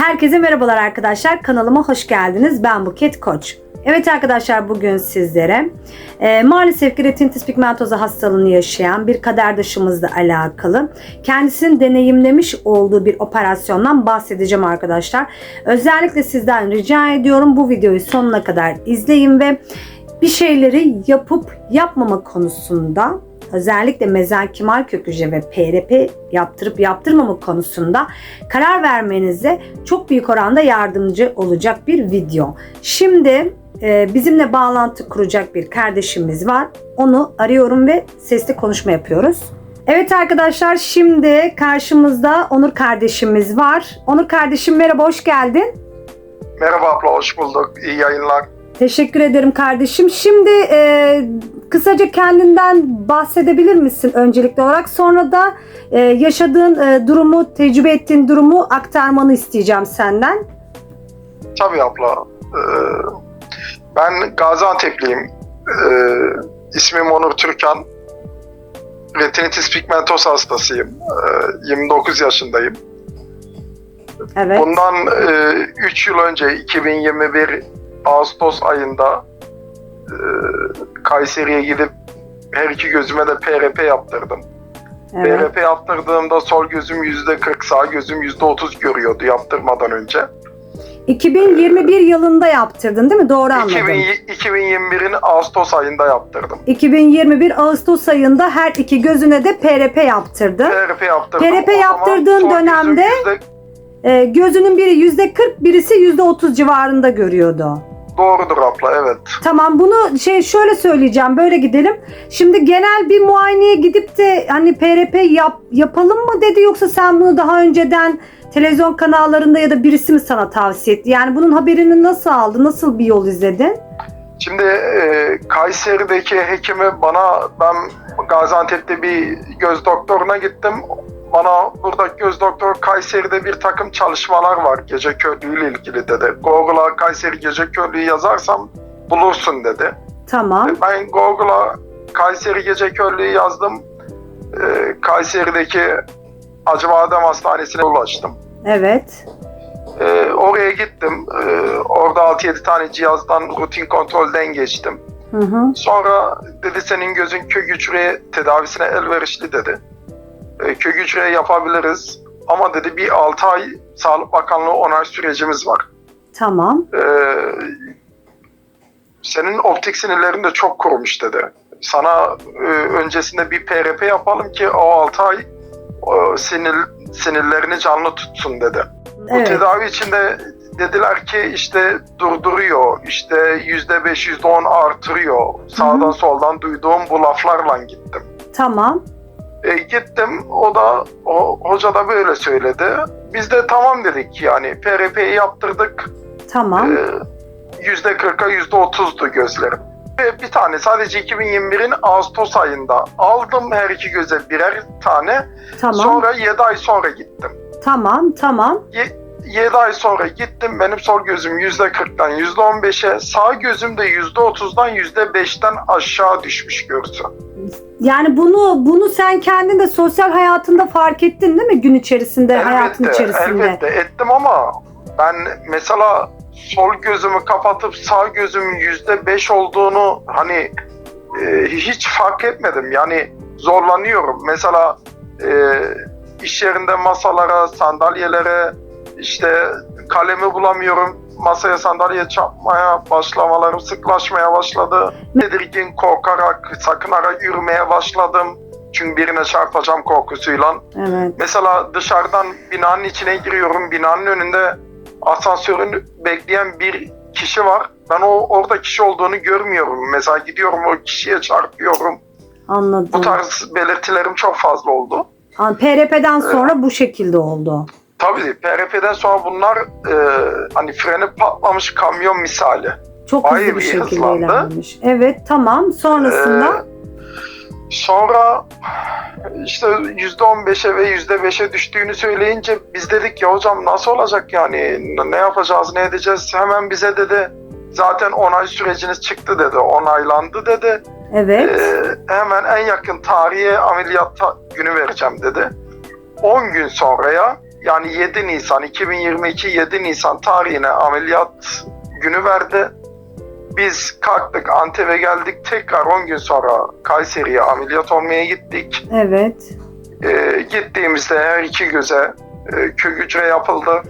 Herkese merhabalar arkadaşlar. Kanalıma hoş geldiniz. Ben Buket Koç. Evet arkadaşlar bugün sizlere e, maalesef ki retinitis pigmentoza hastalığını yaşayan bir kaderdaşımızla alakalı kendisinin deneyimlemiş olduğu bir operasyondan bahsedeceğim arkadaşlar. Özellikle sizden rica ediyorum bu videoyu sonuna kadar izleyin ve bir şeyleri yapıp yapmama konusunda özellikle mezenkimal kök hücre ve PRP yaptırıp yaptırmama konusunda karar vermenize çok büyük oranda yardımcı olacak bir video. Şimdi e, bizimle bağlantı kuracak bir kardeşimiz var. Onu arıyorum ve sesli konuşma yapıyoruz. Evet arkadaşlar şimdi karşımızda Onur kardeşimiz var. Onur kardeşim merhaba hoş geldin. Merhaba abla, hoş bulduk. İyi yayınlar. Teşekkür ederim kardeşim. Şimdi e, kısaca kendinden bahsedebilir misin öncelikli olarak? Sonra da e, yaşadığın e, durumu, tecrübe ettiğin durumu aktarmanı isteyeceğim senden. Tabii abla. Ee, ben Gaziantep'liyim. Ee, ismim Onur Türkan. Retinitis pigmentosa hastasıyım. Ee, 29 yaşındayım. Evet. Bundan 3 yıl önce 2021 Ağustos ayında e, Kayseri'ye gidip her iki gözüme de PRP yaptırdım. evet. PRP yaptırdığımda sol gözüm %40, sağ gözüm %30 görüyordu yaptırmadan önce. 2021 yılında yaptırdın değil mi? Doğru anladım. 2000 2021'in Ağustos ayında yaptırdım. 2021 Ağustos ayında her iki gözüne de PRP yaptırdın. PRP yaptırdım. PRP O yaptırdığın dönemde- yüzde- E, gözünün biri %40, birisi %30 civarında görüyordu. Doğrudur abla evet. Tamam bunu şey şöyle söyleyeceğim böyle gidelim. Şimdi genel bir muayeneye gidip de hani PRP yap, yapalım mı dedi yoksa sen bunu daha önceden televizyon kanallarında ya da birisi mi sana tavsiye etti? Yani bunun haberini nasıl aldı? Nasıl bir yol izledin? Şimdi e, Kayseri'deki hekimi bana ben Gaziantep'te bir göz doktoruna gittim. Bana burada göz doktor Kayseri'de bir takım çalışmalar var gece körlüğü ile ilgili dedi. Google'a Kayseri gece körlüğü yazarsam bulursun dedi. Tamam. Ben Google'a Kayseri gece körlüğü yazdım. Ee, Kayseri'deki Acıbadem Hastanesi'ne ulaştım. Evet. Ee, oraya gittim. Ee, orada 6-7 tane cihazdan rutin kontrolden geçtim. Hı hı. Sonra dedi senin gözün kök hücre tedavisine elverişli dedi. Ee, kök hücre yapabiliriz. Ama dedi bir 6 ay Sağlık Bakanlığı onay sürecimiz var. Tamam. Ee, senin optik sinirlerin de çok kurumuş dedi. Sana e, öncesinde bir PRP yapalım ki o 6 ay o sinir sinirlerini canlı tutsun dedi. Bu Evet. tedavi içinde dediler ki işte durduruyor, işte yüzde beş, yüzde on artırıyor. Sağdan Hı hı. soldan duyduğum bu laflarla gittim. Tamam. E, gittim, o da o hoca da böyle söyledi. Biz de tamam dedik yani PRP'yi yaptırdık. Tamam. Ee, Yüzde 40'a yüzde 30'du gözlerim. Ve bir tane sadece 2021'in Ağustos ayında aldım her iki göze birer tane. Tamam. Sonra 7 ay sonra gittim. Tamam. Tamam. 7 ay sonra gittim benim sol gözüm %40'dan %15'e sağ gözüm de %30'dan %5'ten aşağı düşmüş görsün. Yani bunu bunu sen kendin de sosyal hayatında fark ettin değil mi gün içerisinde, hayatın içerisinde? elbette ettim ama ben mesela sol gözümü kapatıp sağ gözümün %5 olduğunu hani e, hiç fark etmedim. Yani zorlanıyorum. Mesela e, iş yerinde masalara, sandalyelere işte kalemi bulamıyorum. Masaya sandalye çarpmaya başlamalarım sıklaşmaya başladı. Tedirgin korkarak, sakınarak yürümeye başladım. Çünkü birine çarpacağım korkusuyla. Evet. Mesela dışarıdan binanın içine giriyorum. Binanın önünde asansörün bekleyen bir kişi var. Ben o orada kişi olduğunu görmüyorum. Mesela gidiyorum o kişiye çarpıyorum. Anladım. Bu tarz belirtilerim çok fazla oldu. PRP'den sonra bu şekilde oldu. Tabii PRP'den sonra bunlar e, hani freni patlamış kamyon misali. Çok hızlı Hayır, bir şekilde hızlandı. ilerlemiş. Evet tamam. Sonrasında Ee, sonra işte %15'e ve %5'e düştüğünü söyleyince biz dedik ki hocam nasıl olacak yani ne yapacağız ne edeceğiz hemen bize dedi zaten onay süreciniz çıktı dedi onaylandı dedi evet. Ee, hemen en yakın tarihe ameliyat günü vereceğim dedi 10 gün sonraya yani 7 Nisan 2022 7 Nisan tarihine ameliyat günü verdi. Biz kalktık Antep'e geldik tekrar 10 gün sonra Kayseri'ye ameliyat olmaya gittik. Evet. Ee, gittiğimizde her iki göze e, kök hücre yapıldı.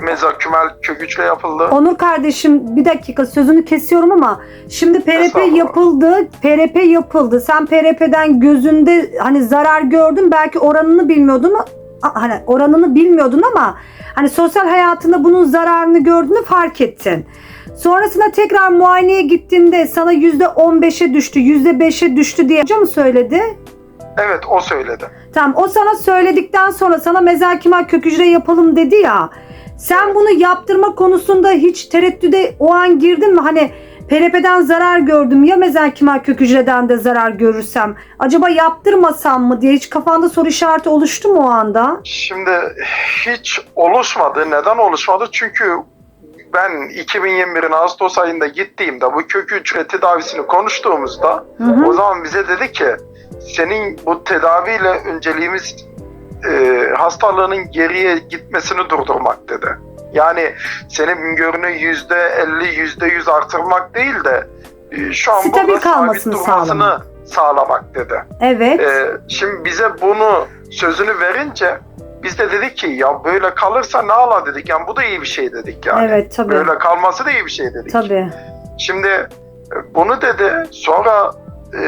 Mezakümel kök hücre yapıldı. Onur kardeşim bir dakika sözünü kesiyorum ama şimdi PRP yapıldı. PRP yapıldı. Sen PRP'den gözünde hani zarar gördün. Belki oranını bilmiyordun hani oranını bilmiyordun ama hani sosyal hayatında bunun zararını gördüğünü fark ettin. Sonrasında tekrar muayeneye gittiğinde sana %15'e düştü, %5'e düştü diye hoca mı söyledi? Evet o söyledi. Tamam o sana söyledikten sonra sana mezakimal kök hücre yapalım dedi ya. Sen bunu yaptırma konusunda hiç tereddüde o an girdin mi? Hani PRP'den zarar gördüm ya mezakimal kök hücreden de zarar görürsem. Acaba yaptırmasam mı diye hiç kafanda soru işareti oluştu mu o anda? Şimdi hiç oluşmadı. Neden oluşmadı? Çünkü ben 2021'in Ağustos ayında gittiğimde bu kök hücre tedavisini konuştuğumuzda Hı hı. o zaman bize dedi ki senin bu tedaviyle önceliğimiz e, hastalığının geriye gitmesini durdurmak dedi. Yani senin öngörünü yüzde elli, yüzde yüz artırmak değil de e, şu an Stabil burada sabit durmasını sağlamak. sağlamak dedi. Evet. Ee, şimdi bize bunu sözünü verince biz de dedik ki ya böyle kalırsa ne ala dedik. Yani bu da iyi bir şey dedik yani. evet tabii. Böyle kalması da iyi bir şey dedik. Tabii. Şimdi e, bunu dedi. Sonra e,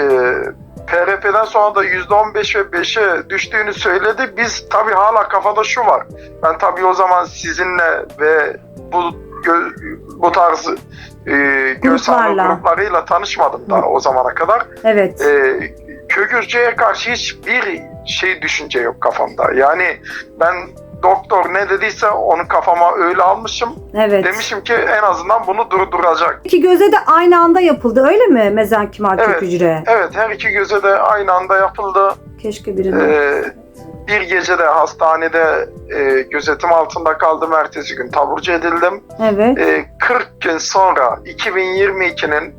PRP'den sonra da %15 ve 5'e düştüğünü söyledi. Biz tabii hala kafada şu var. Ben tabii o zaman sizinle ve bu gö- bu tarz e, Gruplarla. gruplarıyla tanışmadım daha o zamana kadar Evet. e, kök hücreye karşı hiçbir şey düşünce yok kafamda. Yani ben doktor ne dediyse onu kafama öyle almışım. Evet. Demişim ki en azından bunu durduracak. İki göze de aynı anda yapıldı öyle mi mezenkimal kök Evet. hücre? Evet her iki göze de aynı anda yapıldı. Keşke birini. Ee, bir gece de hastanede e, gözetim altında kaldım. Ertesi gün taburcu edildim. Evet. Ee, 40 gün sonra 2022'nin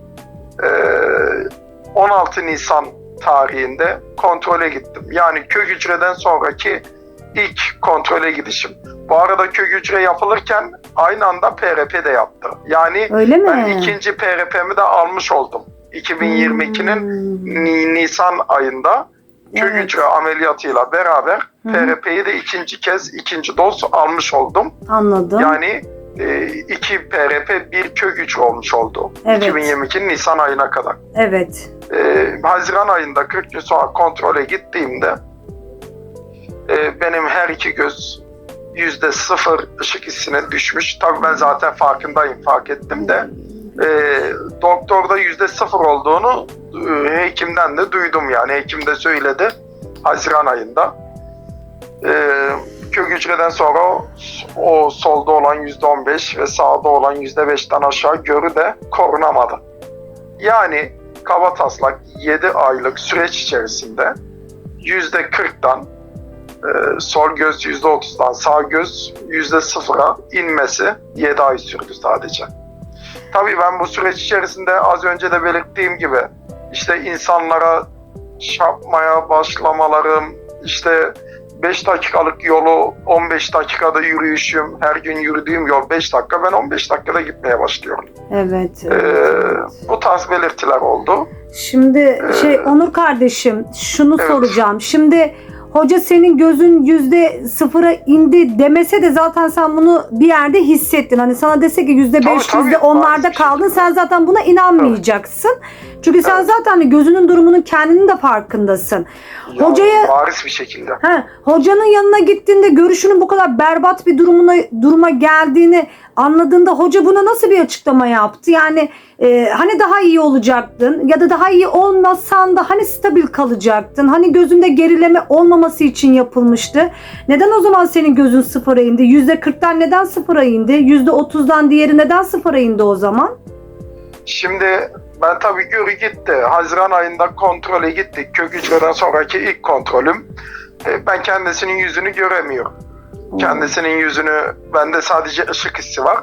e, 16 Nisan tarihinde kontrole gittim. Yani kök hücreden sonraki ilk kontrole gidişim. Bu arada kök hücre yapılırken aynı anda PRP de yaptı. Yani Öyle mi? ben ikinci PRP'mi de almış oldum. 2022'nin Hmm. Ni- Nisan ayında kök Evet. hücre ameliyatıyla beraber. PRP'yi de ikinci kez ikinci doz almış oldum. Anladım. Yani e, iki PRP bir kök hücre olmuş oldu. Evet. 2022 Nisan ayına kadar. Evet. E, Haziran ayında 40 gün sonra kontrole gittiğimde e, benim her iki göz yüzde sıfır ışık hissine düşmüş. Tabii ben zaten farkındayım, fark ettim de. E, doktorda yüzde sıfır olduğunu e, hekimden de duydum yani. Hekim de söyledi Haziran ayında. E, kök hücreden sonra o, solda olan yüzde on beş ve sağda olan yüzde beşten aşağı görü de korunamadı. Yani kaba taslak 7 aylık süreç içerisinde yüzde 40'tan e, sol göz yüzde 30'dan sağ göz yüzde 0'a inmesi 7 ay sürdü sadece. Tabii ben bu süreç içerisinde az önce de belirttiğim gibi işte insanlara çarpmaya başlamalarım, işte 5 dakikalık yolu 15 dakikada yürüyüşüm, her gün yürüdüğüm yol 5 dakika, ben 15 dakikada gitmeye başlıyorum. Evet. Ee, evet, evet. bu tarz belirtiler oldu. Şimdi şey Onur kardeşim şunu Evet. soracağım. Şimdi hoca senin gözün yüzde sıfıra indi demese de zaten sen bunu bir yerde hissettin. Hani sana dese ki yüzde beş yüzde onlarda kaldın sen zaten buna inanmayacaksın. Çünkü sen Evet. zaten hani gözünün durumunun kendinin de farkındasın. Ya, Hocaya- bariz bir şekilde. Ha, hocanın yanına gittiğinde görüşünün bu kadar berbat bir durumuna duruma geldiğini anladığında hoca buna nasıl bir açıklama yaptı? Yani e, hani daha iyi olacaktın ya da daha iyi olmasan da hani stabil kalacaktın. Hani gözünde gerileme olmaması için yapılmıştı. Neden o zaman senin gözün sıfıra indi? Yüzde kırktan neden sıfıra indi? Yüzde otuzdan diğeri neden sıfıra indi o zaman? Şimdi ben tabii görü gitti. Haziran ayında kontrole gittik. Kök hücreden sonraki ilk kontrolüm. E, Ben kendisinin yüzünü göremiyorum. Kendisinin yüzünü, bende sadece ışık hissi var.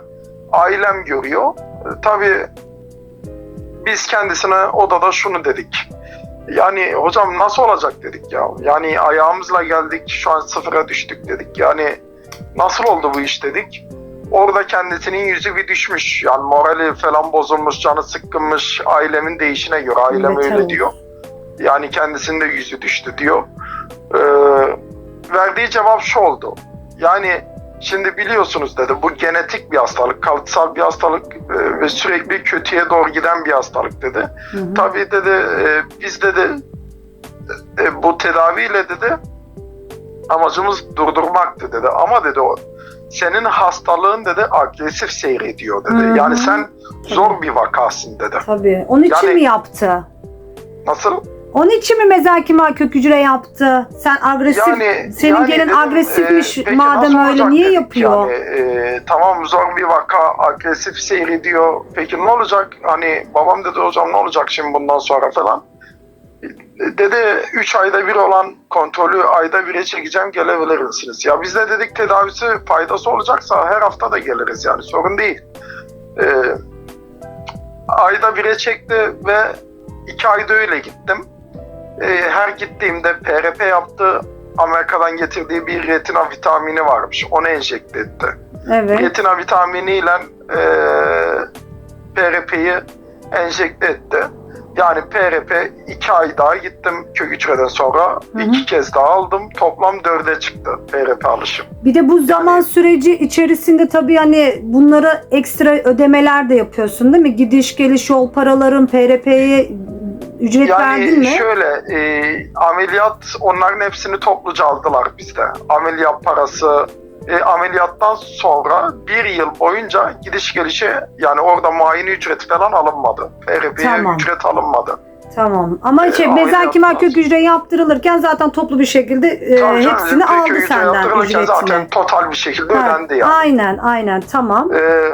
Ailem görüyor. E, Tabii biz kendisine odada şunu dedik. Yani hocam nasıl olacak dedik ya. Yani ayağımızla geldik şu an sıfıra düştük dedik. Yani nasıl oldu bu iş dedik. Orada kendisinin yüzü bir düşmüş. Yani morali falan bozulmuş, canı sıkkınmış. Ailemin değişine göre. Ailem Beter öyle oldu. diyor. Yani kendisinin de yüzü düştü diyor. Ee, verdiği cevap şu oldu. Yani şimdi biliyorsunuz dedi bu genetik bir hastalık, kalıtsal bir hastalık e, ve sürekli kötüye doğru giden bir hastalık dedi. Hı hı. Tabii dedi e, biz dedi e, bu tedaviyle dedi amacımız durdurmaktı dedi. Ama dedi o senin hastalığın dedi agresif seyrediyor dedi. Hı hı. Yani sen zor bir vakasın dedi. Tabii. Onun için Yani- mi yaptı? Nasıl? Onun için mi mezakimal kök hücre yaptı? Sen agresif, Yani senin yani genin dedim, agresifmiş e, peki madem öyle niye dedik yapıyor? Yani, e, tamam zor bir vaka agresif seyrediyor. Peki ne olacak? Hani babam dedi hocam ne olacak şimdi bundan sonra falan. E, Dedi 3 ayda bir olan kontrolü ayda bire çekeceğim gelebilir misiniz? Ya biz de dedik tedavisi faydası olacaksa her hafta da geliriz yani sorun değil. E, ayda bire çekti ve 2 ayda öyle gittim. E, her gittiğimde PRP yaptı. Amerika'dan getirdiği bir retina vitamini varmış. Onu enjekte etti. Evet. Retina vitaminiyle e, PRP'yi enjekte etti. Yani PRP iki ay daha gittim kök hücreden sonra. hı. iki kez daha aldım. Toplam dörde çıktı PRP alışım. Bir de bu zaman süreci içerisinde tabii hani bunlara ekstra ödemeler de yapıyorsun değil mi? Gidiş geliş yol paraların PRP'ye ücret verdin Yani mi? şöyle e, ameliyat onların hepsini topluca aldılar bizde. Ameliyat parası e, ameliyattan sonra bir yıl boyunca gidiş gelişi yani orada muayene ücreti falan alınmadı. PRP'ye Tamam. ücret alınmadı. Tamam. Ama Ee, şey ameliyat mezakimal kök lazım. hücre yaptırılırken zaten toplu bir şekilde e, Tabii canım, hepsini kök aldı senden ücretini. Zaten total bir şekilde Ha, ödendi yani. Aynen aynen tamam. Ee,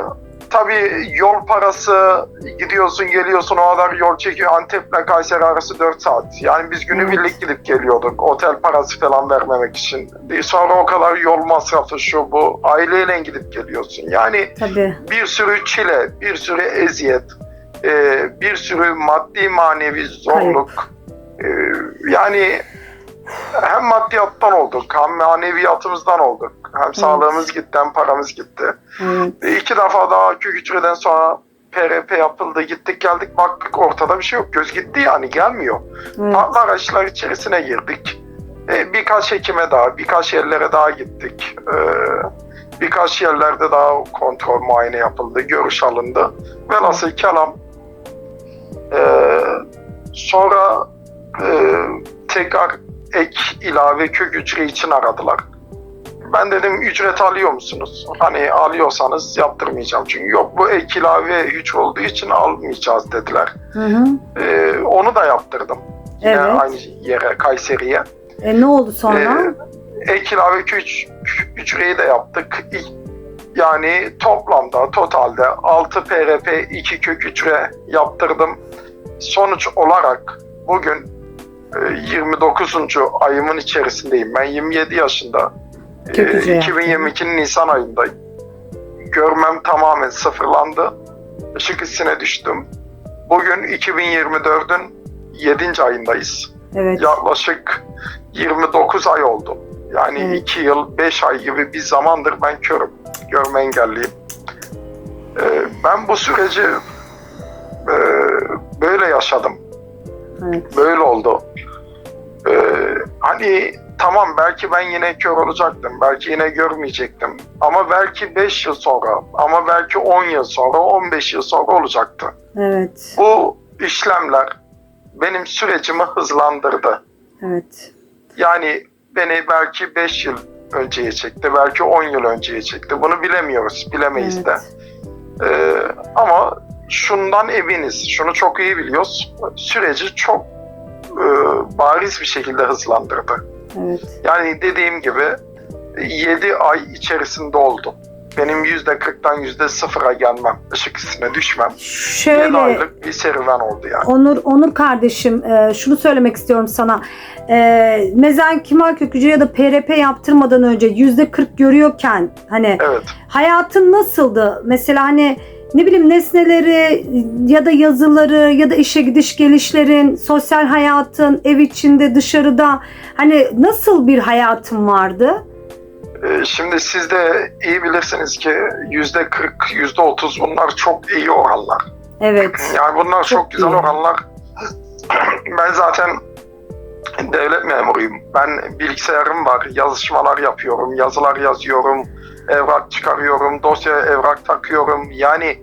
tabii yol parası gidiyorsun geliyorsun o kadar yol çekiyor. Antep'le Kayseri arası 4 saat. Yani biz günübirlik gidip geliyorduk. Otel parası falan vermemek için. Sonra o kadar yol masrafı şu bu. Aileyle gidip geliyorsun. Yani Tabii. bir sürü çile, bir sürü eziyet, e, bir sürü maddi manevi zorluk. E, yani hem maddiyattan olduk, hem maneviyatımızdan olduk. Hem sağlığımız gitti, hem paramız gitti. Evet. E, iki defa daha kök hücreden sonra PRP yapıldı. Gittik geldik baktık ortada bir şey yok. Göz gitti yani gelmiyor. evet. Farklı araçlar içerisine girdik. E, birkaç hekime daha, birkaç yerlere daha gittik. E, birkaç yerlerde daha kontrol muayene yapıldı, görüş alındı. Velhasıl kelam e, sonra e, tekrar ek ilave kök hücre için aradılar. Ben dedim ücret alıyor musunuz? Hani alıyorsanız yaptırmayacağım. Çünkü yok bu ek ilave hücre olduğu için almayacağız dediler. Hı hı. E, onu da yaptırdım. Yine Evet. aynı yere Kayseri'ye. E, ne oldu sonra? Ee, ek ilave güç hücreyi de yaptık. Yani toplamda totalde 6 PRP 2 kök hücre yaptırdım. Sonuç olarak bugün 29. ayımın içerisindeyim. Ben 27 yaşında. Kök Ee, hücre 2022'nin Nisan ayında görmem tamamen sıfırlandı. Işık hissine düştüm. Bugün 2024'ün 7. ayındayız evet. yaklaşık 29 ay oldu. Yani Evet. 2 yıl 5 ay gibi bir zamandır ben körüm. Görme engelliyim. Ee, ben bu süreci e, böyle yaşadım. Evet. Böyle oldu. Ee, hani tamam belki ben yine kör olacaktım. Belki yine görmeyecektim. Ama belki 5 yıl sonra, ama belki 10 yıl sonra, 15 yıl sonra olacaktı. Evet. Bu işlemler benim sürecimi hızlandırdı. Evet. Yani beni belki 5 yıl önceye çekti, belki 10 yıl önceye çekti. Bunu bilemiyoruz, bilemeyiz de. Evet. Ee, ama şundan eminiz, şunu çok iyi biliyoruz. Süreci çok e, bariz bir şekilde hızlandırdı. Evet. Yani dediğim gibi 7 ay içerisinde oldu. Benim %40'dan %0'a gelmem, ışık hissine düşmem. 7 Şöyle aylık bir serüven oldu yani. Onur Onur kardeşim e, şunu söylemek istiyorum sana. E, mezenkimal kök hücre ya da PRP yaptırmadan önce yüzde 40 görüyorken hani Evet. hayatın nasıldı? Mesela hani ne bileyim nesneleri ya da yazıları ya da işe gidiş gelişlerin, sosyal hayatın, ev içinde, dışarıda hani nasıl bir hayatın vardı? Ee, Şimdi siz de iyi bilirsiniz ki yüzde 40, yüzde 30 bunlar çok iyi oranlar. Evet. Yani bunlar çok, Çok güzel iyi. oranlar. ben zaten devlet memuruyum. Ben bilgisayarım var, yazışmalar yapıyorum, yazılar yazıyorum, evrak çıkarıyorum, dosya evrak takıyorum. Yani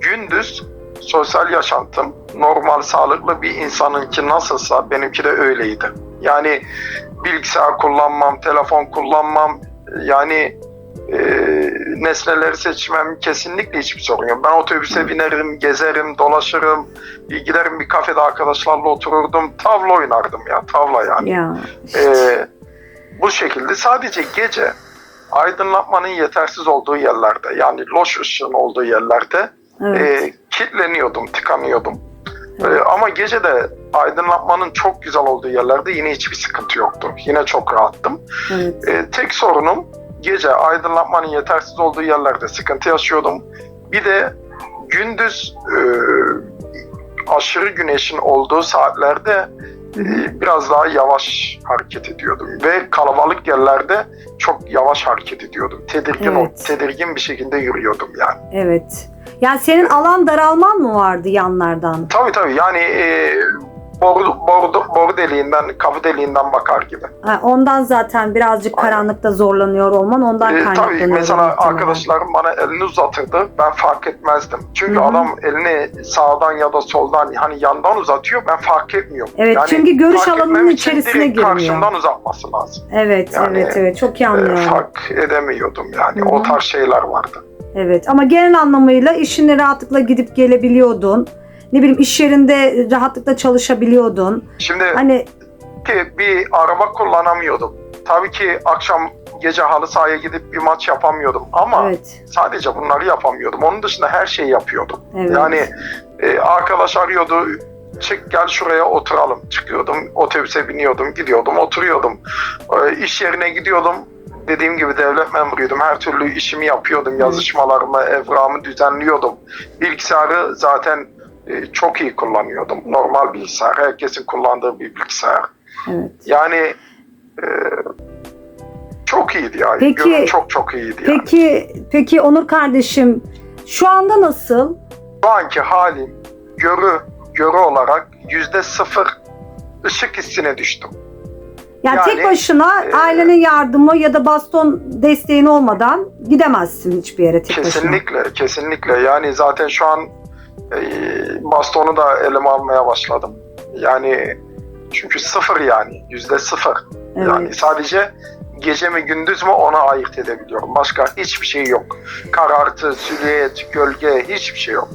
gündüz sosyal yaşantım normal sağlıklı bir insanınki nasılsa benimki de öyleydi. Yani bilgisayar kullanmam, telefon kullanmam, yani e, nesneleri seçmem kesinlikle hiçbir sorun yok. Ben otobüse binerim, gezerim, dolaşırım, giderim bir kafede arkadaşlarla otururdum, tavla oynardım ya, tavla yani. Ya. Ee, bu şekilde sadece gece aydınlatmanın yetersiz olduğu yerlerde yani loş ışığın olduğu yerlerde evet. e, kilitleniyordum, tıkanıyordum. Evet. ama gece de aydınlatmanın çok güzel olduğu yerlerde yine hiçbir sıkıntı yoktu. Yine çok rahattım. evet. Ee, tek sorunum gece aydınlatmanın yetersiz olduğu yerlerde sıkıntı yaşıyordum. Bir de gündüz e, aşırı güneşin olduğu saatlerde e, biraz daha yavaş hareket ediyordum ve kalabalık yerlerde çok yavaş hareket ediyordum. Tedirgin Evet. tedirgin bir şekilde yürüyordum yani. Evet. Yani senin alan daralman mı vardı yanlardan? Tabii tabii yani e, boru, boru, boru deliğinden, kapı deliğinden bakar gibi. Ha, ondan zaten birazcık Aynen. karanlıkta zorlanıyor olman ondan Ee, kaynaklanıyor. tabii mesela muhtemelen. arkadaşlarım bana elini uzatırdı. Ben fark etmezdim. Çünkü Hı hı. adam elini sağdan ya da soldan hani yandan uzatıyor. Ben fark etmiyorum. Evet, çünkü görüş alanının içerisine girmiyor. Karşımdan uzatması lazım. Evet, Yani, evet, evet. Çok iyi Ee, anlıyorum. fark edemiyordum yani. Hı hı. O tarz şeyler vardı. Evet ama genel anlamıyla işine rahatlıkla gidip gelebiliyordun. Ne bileyim iş yerinde rahatlıkla çalışabiliyordun. Şimdi Hani ki bir araba kullanamıyordum. Tabii ki akşam gece halı sahaya gidip bir maç yapamıyordum ama evet, sadece bunları yapamıyordum. Onun dışında her şeyi yapıyordum. evet. Yani e, arkadaş arıyordu. Çık gel şuraya oturalım. Çıkıyordum, otobüse biniyordum, gidiyordum, oturuyordum. E, iş yerine gidiyordum. Dediğim gibi devlet memuruydum. Her türlü işimi yapıyordum. Yazışmalarımı, evrağımı düzenliyordum. Bilgisayarı zaten e, çok iyi kullanıyordum. Normal bilgisayar. Herkesin kullandığı bir bilgisayar. evet. Yani e, çok iyiydi yani. Peki- Görün çok çok iyiydi yani. Peki, peki Onur kardeşim şu anda nasıl? Şu anki halim görü, görü olarak yüzde sıfır ışık hissine düştüm. Yani, Yani, tek başına e, ailenin yardımı ya da baston desteğin olmadan gidemezsin hiçbir yere tek başına. Kesinlikle, kesinlikle. Yani zaten şu an bastonu da elime almaya başladım. Yani çünkü sıfır yani, yüzde sıfır. Evet. Yani sadece gece mi gündüz mü ona ayırt edebiliyorum. Başka hiçbir şey yok. Karartı, silüet, gölge hiçbir şey yok.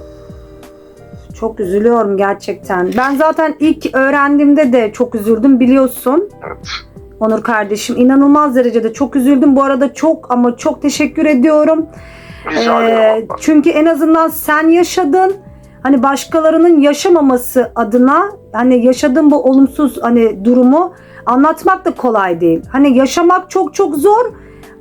Çok üzülüyorum gerçekten. Ben zaten ilk öğrendiğimde de çok üzüldüm biliyorsun. Evet. Onur kardeşim inanılmaz derecede çok üzüldüm. Bu arada çok ama çok teşekkür ediyorum. Rica Ee, çünkü en azından sen yaşadın. Hani başkalarının yaşamaması adına hani yaşadığın bu olumsuz hani durumu anlatmak da kolay değil. Hani yaşamak çok çok zor.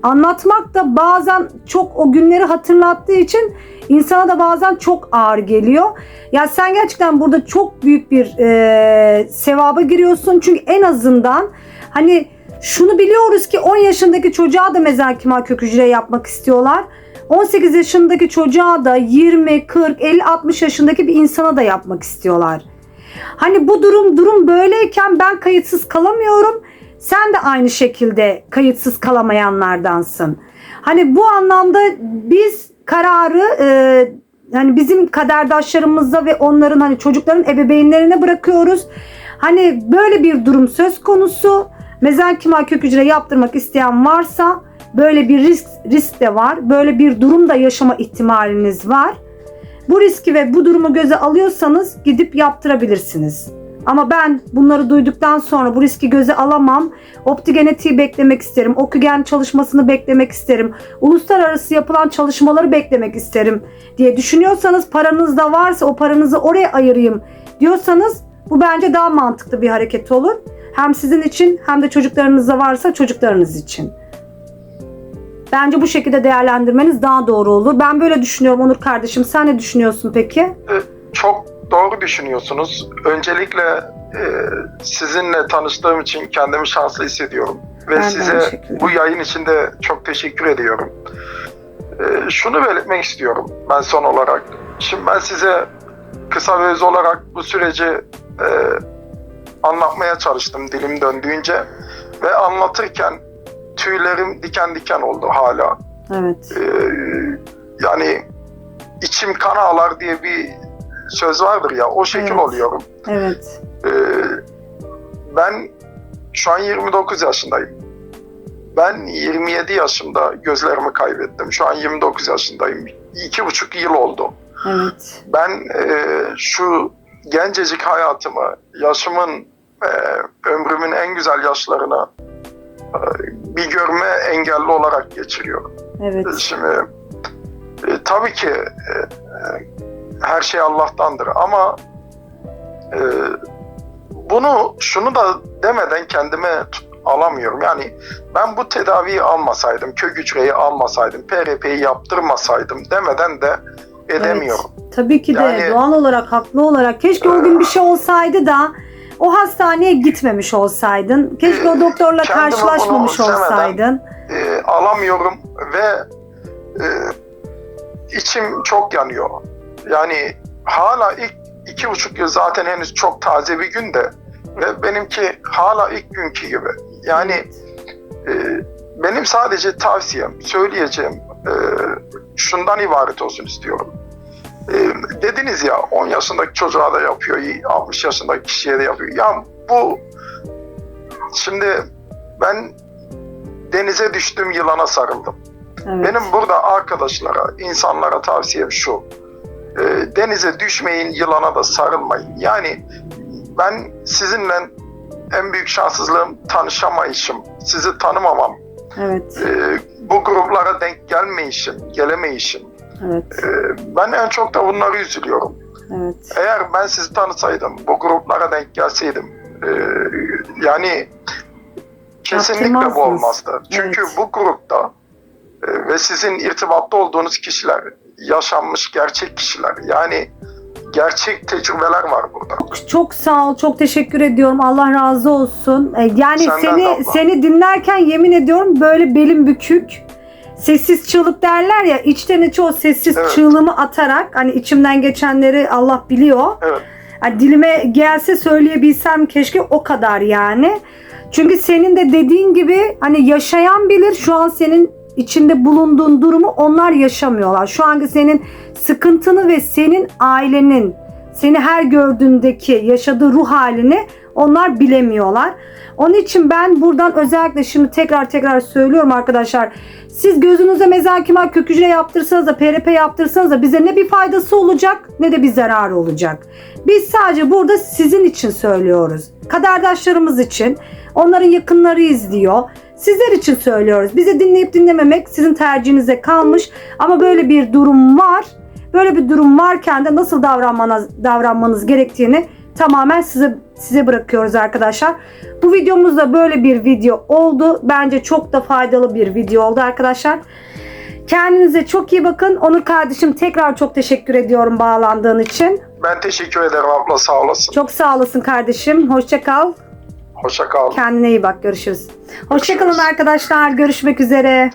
Anlatmak da bazen çok o günleri hatırlattığı için insana da bazen çok ağır geliyor. Ya sen gerçekten burada çok büyük bir e, sevaba giriyorsun. Çünkü en azından hani şunu biliyoruz ki 10 yaşındaki çocuğa da mezenkimal kök hücre yapmak istiyorlar. 18 yaşındaki çocuğa da 20, 40, 50, 60 yaşındaki bir insana da yapmak istiyorlar. Hani bu durum durum böyleyken ben kayıtsız kalamıyorum. Sen de aynı şekilde kayıtsız kalamayanlardansın. Hani bu anlamda biz kararı e, hani bizim kaderdaşlarımıza ve onların hani çocukların ebeveynlerine bırakıyoruz. Hani böyle bir durum söz konusu. Mezenkimal kök hücre yaptırmak isteyen varsa böyle bir risk risk de var. Böyle bir durumda yaşama ihtimaliniz var. Bu riski ve bu durumu göze alıyorsanız gidip yaptırabilirsiniz. Ama ben bunları duyduktan sonra bu riski göze alamam. Optigenetiği beklemek isterim. Okugen çalışmasını beklemek isterim. Uluslararası yapılan çalışmaları beklemek isterim diye düşünüyorsanız paranız da varsa o paranızı oraya ayırayım diyorsanız bu bence daha mantıklı bir hareket olur. Hem sizin için hem de çocuklarınız da varsa çocuklarınız için. Bence bu şekilde değerlendirmeniz daha doğru olur. Ben böyle düşünüyorum Onur kardeşim. Sen ne düşünüyorsun peki? Çok doğru düşünüyorsunuz. Öncelikle e, sizinle tanıştığım için kendimi şanslı hissediyorum. Ve Ben size bu yayın için de çok teşekkür ediyorum. E, şunu belirtmek istiyorum ben son olarak. Şimdi ben size kısa ve öz olarak bu süreci e, anlatmaya çalıştım dilim döndüğünce. Ve anlatırken tüylerim diken diken oldu hala. Evet. Ee, yani içim kan ağlar diye bir söz vardır ya o şekil Evet. oluyorum. Evet. Ee, ben şu an 29 yaşındayım. Ben 27 yaşımda gözlerimi kaybettim. Şu an 29 yaşındayım. İki buçuk yıl oldu. Evet. Ben e, şu gencecik hayatımı, yaşımın, e, ömrümün en güzel yaşlarını bir görme engelli olarak geçiriyorum. Evet. Şimdi e, tabii ki e, e, her şey Allah'tandır ama e, bunu şunu da demeden kendime alamıyorum. Yani ben bu tedaviyi almasaydım, kök hücreyi almasaydım, PRP'yi yaptırmasaydım demeden de edemiyorum. Tabii ki de Yani- doğal olarak, haklı olarak. Keşke o gün bir şey olsaydı da o hastaneye gitmemiş olsaydın. Keşke o doktorla Kendime bunu karşılaşmamış olsaydın. E, alamıyorum ve e, içim çok yanıyor. Yani hala ilk iki buçuk yıl zaten henüz çok taze bir günde ve benimki hala ilk günkü gibi. Yani e, benim sadece tavsiyem, söyleyeceğim e, şundan ibaret olsun istiyorum. Dediniz ya 10 yaşındaki çocuğa da yapıyor, 60 yaşındaki kişiye de yapıyor. Ya bu şimdi ben denize düştüm yılana sarıldım. Evet. Benim burada arkadaşlara, insanlara tavsiyem şu. E, denize düşmeyin, yılana da sarılmayın. Yani ben sizinle en büyük şanssızlığım tanışamayışım, sizi tanımamam, Evet. e, bu gruplara denk gelmeyişim, gelemeyişim. Evet. E, ben en çok da bunları üzülüyorum. Evet. Eğer ben sizi tanısaydım, bu gruplara denk gelseydim, e, yani kesinlikle bu olmazdı. Çünkü Evet. bu grupta e, ve sizin irtibatta olduğunuz kişiler, yaşanmış gerçek kişiler. Yani gerçek tecrübeler var burada. Çok sağ ol, çok teşekkür ediyorum. Allah razı olsun. Ee, Yani Senden de seni seni dinlerken yemin ediyorum böyle belim bükük. Sessiz çığlık derler ya içten içe o sessiz Evet. çığlığımı atarak hani içimden geçenleri Allah biliyor. Evet. Hani dilime gelse söyleyebilsem keşke o kadar yani. Çünkü senin de dediğin gibi hani yaşayan bilir şu an senin içinde bulunduğun durumu onlar yaşamıyorlar. Şu anki senin sıkıntını ve senin ailenin seni her gördüğündeki yaşadığı ruh halini onlar bilemiyorlar. Onun için ben buradan özellikle şimdi tekrar tekrar söylüyorum arkadaşlar. Siz gözünüze mezakimal kök yaptırsanız da PRP yaptırsanız da bize ne bir faydası olacak ne de bir zararı olacak. Biz sadece burada sizin için söylüyoruz. Kaderdaşlarımız için. Onların yakınları izliyor. Sizler için söylüyoruz. Bizi dinleyip dinlememek sizin tercihinize kalmış. Ama böyle bir durum var. Böyle bir durum varken de nasıl davranmanız, davranmanız gerektiğini tamamen size size bırakıyoruz arkadaşlar. Bu videomuzda böyle bir video oldu. Bence çok da faydalı bir video oldu arkadaşlar. Kendinize çok iyi bakın. Onur kardeşim tekrar çok teşekkür ediyorum bağlandığın için. Ben teşekkür ederim abla sağ olasın. Çok sağ olasın kardeşim. Hoşça kal. Hoşça kal. Kendine iyi bak. Görüşürüz. Hoşça kalın arkadaşlar. Görüşmek üzere.